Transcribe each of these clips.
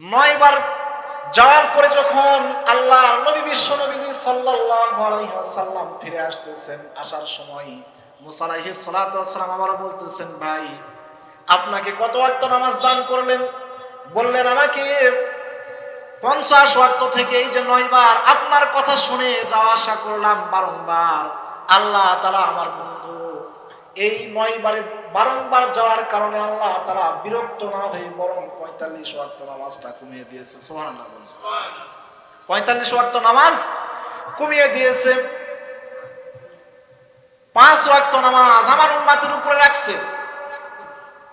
নয়বার যাওয়ার পরে যখন আল্লাহ নবী বিশ্ব নবীজি ওয়াসাল্লাম ফিরে আসতেছেন, আসার সময় মুসা আলাইহিস সালাতু ওয়াসসালাম আবার বলতেছেন, ভাই, আপনাকে কত ওয়াক্ত নামাজ দান করলেন? বললেন, আমাকে পঞ্চাশ ওয়াক্ত থেকে এই যে নয়বার আপনার কথা শুনে যাওয়া আসা করলাম বারংবার। আল্লাহ তারা আমার বন্ধু, এই নয়বারে বারংবার যাওয়ার কারণে আল্লাহ তারা বিরক্ত না হয়ে বরং পঁয়তাল্লিশ ওয়াক্ত নামাজটা কমিয়ে দিয়েছে। সোহান পঁয়তাল্লিশ ওয়াক্ত নামাজ কমিয়ে দিয়েছে। পাঁচ ওয়াক্ত নামাজ আমার উন্মাতের উপরে রাখছে।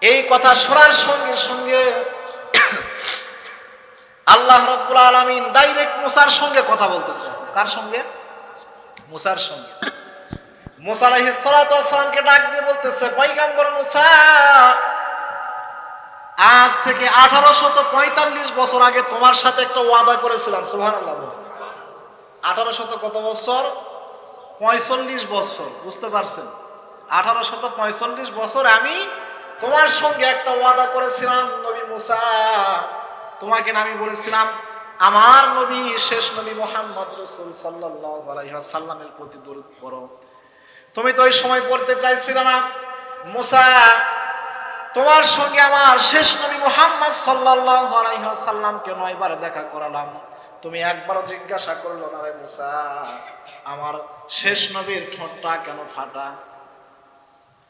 এই কথা শোনার সঙ্গে সঙ্গে আল্লাহ রব্বুল আলমিন ডাইরেক্ট মুসার সঙ্গে কথা বলতেছে। কার সঙ্গে? মুসার সঙ্গে। মুসা আলাইহিস সালাতু ডাক দিয়ে বলতেছে, পয়গম্বর মুসা, আজ থেকে আঠারোশত পঁয়তাল্লিশ বছর আগে তোমার সাথে একটা ওয়াদা করেছিলাম। সুবহানাল্লাহ আঠারোশত কত বছর? পঁয়তাল্লিশ বছর, বুঝতে পারছেন? আঠারোশত পঁয়তাল্লিশ বছর আমি তোমার সঙ্গে একটা ওয়াদা করেছিলাম, নবী মুসা। তোমাকে আমি বলেছিলাম, আমার নবী, শেষ নবী মোহাম্মদ রসুল সাল্লাহ আলাইসাল্লামের প্রতি দরুদ পড়ো। তুমি তো ওই সময় পড়তে চাইছিলে না। মুসা, তোমার সঙ্গে আমার শেষ নবী মোহাম্মদ সাল্লাহ আলাইসাল্লামকে নয়বার দেখা করালাম। তুমি একবারও জিজ্ঞাসা করল না রে মুসা, আমার শেষ নবীর ঠোঁটটা কেন ফাটা?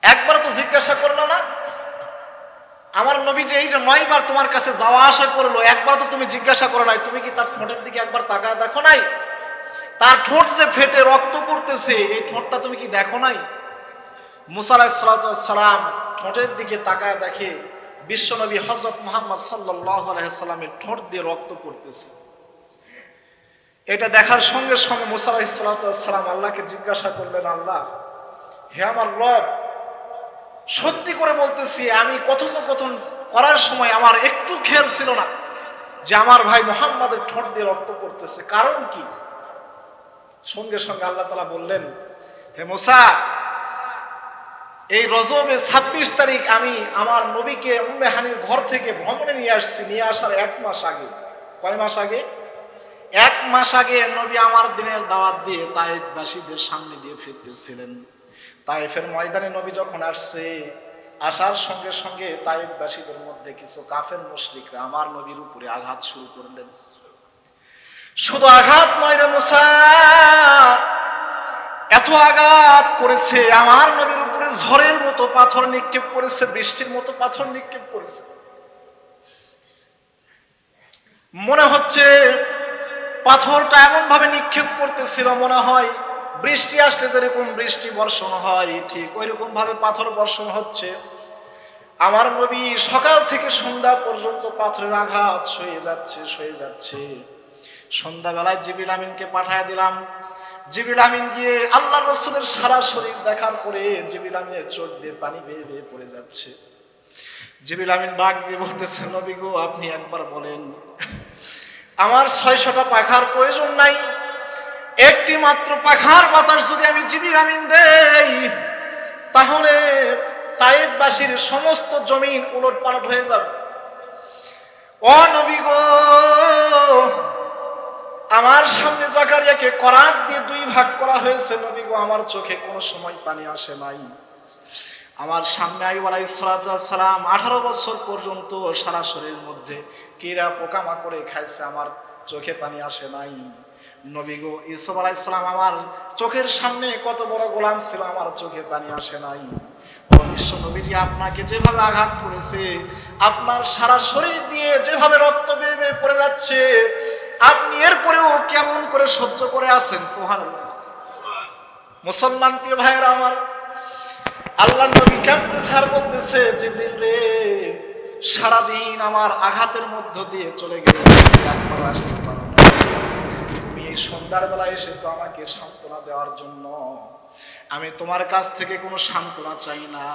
একবার তো জিজ্ঞাসা করল না? আমার নবী যে এই যে নয়বার তোমার কাছে যাওয়া আসা করল একবার তো তুমি জিজ্ঞাসা করো নাই। তুমি কি তার ঠোঁটের দিকে একবার তাকায় দেখো নাই? তার ঠোঁট যে ফেটে রক্ত পড়তেছে, এই ঠোঁটটা তুমি কি দেখো নাই? মুসালাই সালাম ঠোঁটের দিকে তাকায় দেখে, বিশ্বনবী হজরত মোহাম্মদ আলাইসাল্লামের ঠোঁট দিয়ে রক্ত পড়তেছে। এটা দেখার সঙ্গে সঙ্গে মুসালাই সালাম আল্লাহকে জিজ্ঞাসা করলেন, আল্লাহ, হে আমার রব, সত্যি করে বলতেছি, আমি কথোপকথন করার সময় আমার একটু খেয়াল ছিল না যে আমার ভাই মোহাম্মদের ঠোঁট দিয়ে রক্ত পড়তেছে। কারণ কি? সঙ্গে সঙ্গে আল্লাহ তালা বললেন, হে মোসা, এই রজবে ছাব্বিশ তারিখ আমি আমার নবীকে উম্মে হানির ঘর থেকে ভ্রমণে নিয়ে আসছি, নিয়ে আসার এক মাস আগে। কয় মাস আগে? এক মাস আগে নবী আমার দিনের দাওয়াত দিয়ে তাইবাসীদের সামনে দিয়ে ফিরতেছিলেন। তাইফের ময়দানে নবী যখন আসছে, আসার সঙ্গে সঙ্গে তাইফবাসীদের মধ্যে কিছু কাফের মুশরিকরা আমার নবীর উপরে আঘাত শুরু করলেন। শুধু আঘাত নয় রে মুসা। এত আঘাত করেছে, আমার নবীর উপরে ঝড়ের মতো পাথর নিক্ষেপ করেছে, বৃষ্টির মতো পাথর নিক্ষেপ করেছে। মনে হচ্ছে পাথরটা এমন ভাবে নিক্ষেপ করতেছিল, মনে হয় বৃষ্টি আসলে যেরকম বৃষ্টি বর্ষণ হয়, ঠিক ওই রকম ভাবে পাথর বর্ষণ হচ্ছে। আমার নবী সকাল থেকে সন্ধ্যা পর্যন্ত পাথরের আঘাত সয়ে যাচ্ছে সয়ে যাচ্ছে। সন্ধ্যাবেলায় জিবিল আমিনকে পাঠায় দিলাম। জিবিল আমিন গিয়ে আল্লাহ রসুলের সারা শরীর দেখার পরে জিবিল আমিনের চোখ দিয়ে পানি বেয়ে বেয়ে পড়ে যাচ্ছে। জিবিল আমিন বাঘ দিয়ে বলতেছে, নবী গো, আপনি একবার বলেন, আমার ছয়শটা পাখার প্রয়োজন নাই। একটি মাত্র পাখার বাতাস যদি আমি জিবির আমিন দেই, তাহলে তাইবাসীর সমস্ত জমিন উলট পালট হয়ে যাবে। ও নবী গো আমার সামনে জাকারিয়াকে করাত দিয়ে দুই ভাগ করা হয়েছে নবী গো আমার চোখে কোনো সময় পানি আসে নাই। আমার সামনে আই আইব সালাম আঠারো বছর পর্যন্ত সারা শরীরের মধ্যে কীরা পোকামাকড়ে খাইছে, আমার চোখে পানি আসে নাই। নবী গো ইসব আলাইসালাম আমার চোখের সামনে কত বড় গোলাম ছিল, আমার চোখে পানি আসে নাই। বিশ্ব নবীজি, আপনাকে যেভাবে আঘাত করেছে, আপনার সারা শরীর দিয়ে যেভাবে রক্ত বেয়ে বেয়ে পড়ে যাচ্ছে আপনি এরপরেও কেমন করে সহ্য করে আছেন? সোহান মুসলমান প্রিয় ভাইয়েরা আমার আল্লাহ নবী কাঁদতেছে আর বলতেছে, জিবরিল রে, সারাদিন আমার আঘাতের মধ্য দিয়ে চলে গেলে একবার আসতে পারো তুমি এই সন্ধ্যার বেলা এসেছ আমাকে সান্ত্বনা দেওয়ার জন্য। আমি তোমার কাছ থেকে কোনো সান্ত্বনা চাই না।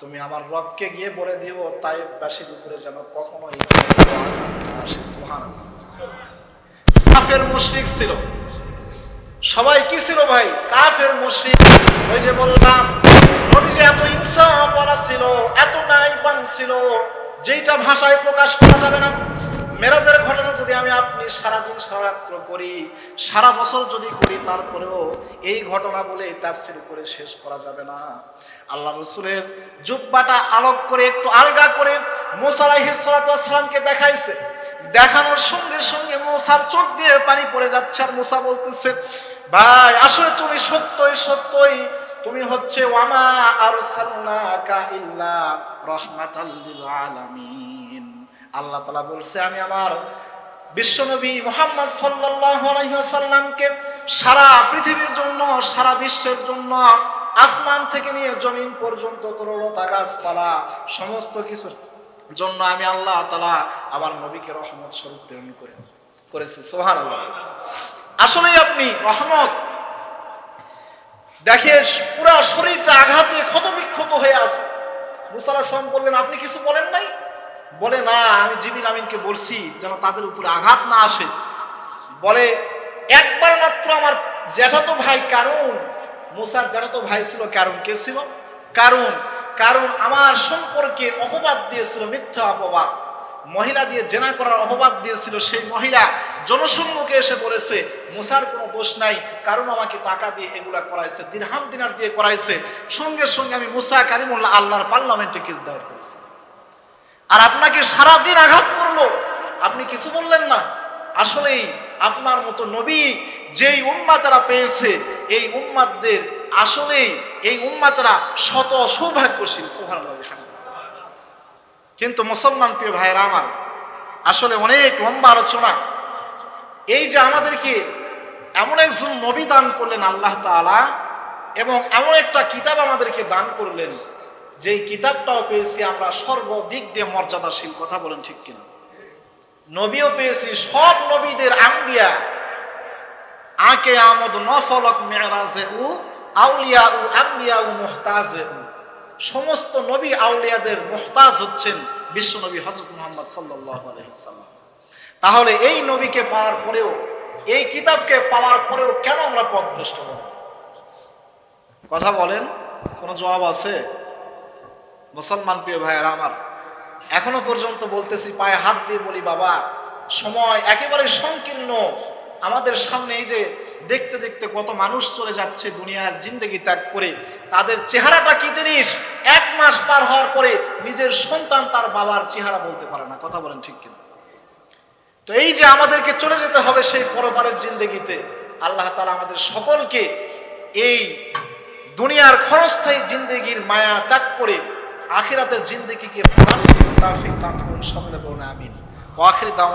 তুমি আমার রবকে গিয়ে বলে দিও তাই বাসীর উপরে যেন কখনোই আসে সুবহানাল্লাহ কাফের মুশরিক ছিল। সবাই কি ছিল ভাই? কাফের মুশরিক। ওই যে বললাম নবী যে এত ইনসাফওয়ালা ছিল, এত নাইবান ছিল, যেইটা ভাষায় প্রকাশ করা যাবে না। মেরাজের ঘটনা যদি আমি আপনি সারাদিন সারা রাত্র করি, সারা বছর যদি করি, তারপরেও এই ঘটনা বলে তাফসির করে শেষ করা যাবে না। আল্লাহ রসুলের জুব্বাটা আলোক করে, একটু আলগা করে মোসালাহিসালামকে দেখাইছে। দেখানোর সঙ্গে সঙ্গে মোসার চোখ দিয়ে পানি পড়ে যাচ্ছে আর মোসা বলতেছে, ভাই, আসলে তুমি সত্যই সত্যই, তুমি হচ্ছে ওয়ামা আরসালনাকা ইল্লা রাহমাতাল আলামিন। আল্লাহ তাআলা বলছে, আমি আমার বিশ্বনবী মোহাম্মদ সাল্লাল্লাহু আলাইহি ওয়াসাল্লামকে সারা পৃথিবীর জন্য, সারা বিশ্বের জন্য, আসমান থেকে নিয়ে জমিন পর্যন্ত তরলতা গাছপালা, সমস্ত কিছুর জন্য আমি আল্লাহ তালা আমার নবীকে রহমত স্বরূপ প্রেরণ করে করেছি। সুবহানাল্লাহ। আসলেই আপনি রহমত। দেখে পুরা শরীরটা আঘাতে ক্ষত বিক্ষত হয়ে আছে। মুসা সালাম বললেন, আপনি কিছু বলেন নাই? বলে, না, আমি জিবিল আমিনকে বলছি যেন তাদের উপরে আঘাত না আসে। বলে, একবার মাত্র আমার জ্যাঠাতো ভাই কারণ মুসার জ্যাঠাতো ভাই ছিল কারণ কে ছিল? কারণ কারণ আমার সম্পর্কে অপবাদ দিয়েছিল মিথ্যা অপবাদ। মহিলা দিয়ে জেনা করার অপবাদ দিয়েছিল সেই মহিলা। জনসম্মুখে এসে বলেছে, মুসার কোনো দোষ নাই, কারণ আমাকে টাকা দিয়ে এগুলা করাইছে, দিরহাম দিনার দিয়ে করাইছে। সঙ্গে সঙ্গে আমি মুসা কারিমুল্লাহ আল্লাহর পার্লামেন্টে কেস দায়ের করেছি। আর আপনাকে সারা দিন আঘাত করল। আপনি কিছু বললেন না। আসলেই আপনার মতো নবী যেই উম্মাতারা পেয়েছে, এই উম্মাতদের আসলেই এই উম্মাতারা শত সৌভাগ্যশীল, সুবহানাল্লাহ কিন্তু মুসলমান প্রিয় ভাইয়েরা আমার, আসলে অনেক লম্বা আলোচনা। এই যে আমাদেরকে এমন একজন নবী দান করলেন আল্লাহ তাআলা এবং এমন একটা কিতাব আমাদেরকে দান করলেন, যেই কিতাবটাও পেয়েছি আমরা সর্বদিক দিয়ে মর্যাদাশীল, কথা বলেন ঠিক কিনা? নবীও পেয়েছি, সব নবীদের আম্বিয়া। আকে আমদ নফলক মেরাজে উ আউলিয়া উ আম্বিয়া উ মোহতাজে সমস্ত নবী আউলিয়াদের মোহতাজ হচ্ছেন বিশ্ব নবী হজরত মোহাম্মদ সাল্লাহ তাহলে এই নবীকে পাওয়ার পরেও, এই কিতাবকে পাওয়ার পরেও কেন আমরা পথভ্রষ্ট হব? কথা বলেন, কোনো জবাব আছে? মুসলমান প্রিয় ভাইয়েরা আমার, এখনও পর্যন্ত বলতেছি পায়ে হাত দিয়ে বলি, বাবা, সময় একেবারে সংকীর্ণ। আমাদের সামনে এই যে দেখতে দেখতে কত মানুষ চলে যাচ্ছে দুনিয়ার জিন্দগি ত্যাগ করে, তাদের চেহারাটা কি জিনিস? এক মাস পার হওয়ার পরে নিজের সন্তান তার বাবার চেহারা বলতে পারে না, কথা বলেন ঠিক কিনা? তো এই যে আমাদেরকে চলে যেতে হবে সেই পরপারের জিন্দগিতে, আল্লাহ তালা আমাদের সকলকে এই দুনিয়ার ক্ষণস্থায়ী জিন্দগির মায়া ত্যাগ করে আখিরাতের জিন্দগিকে প্রদান তাফিক দান করুন সকলে বলুন আমিন। আখির দাম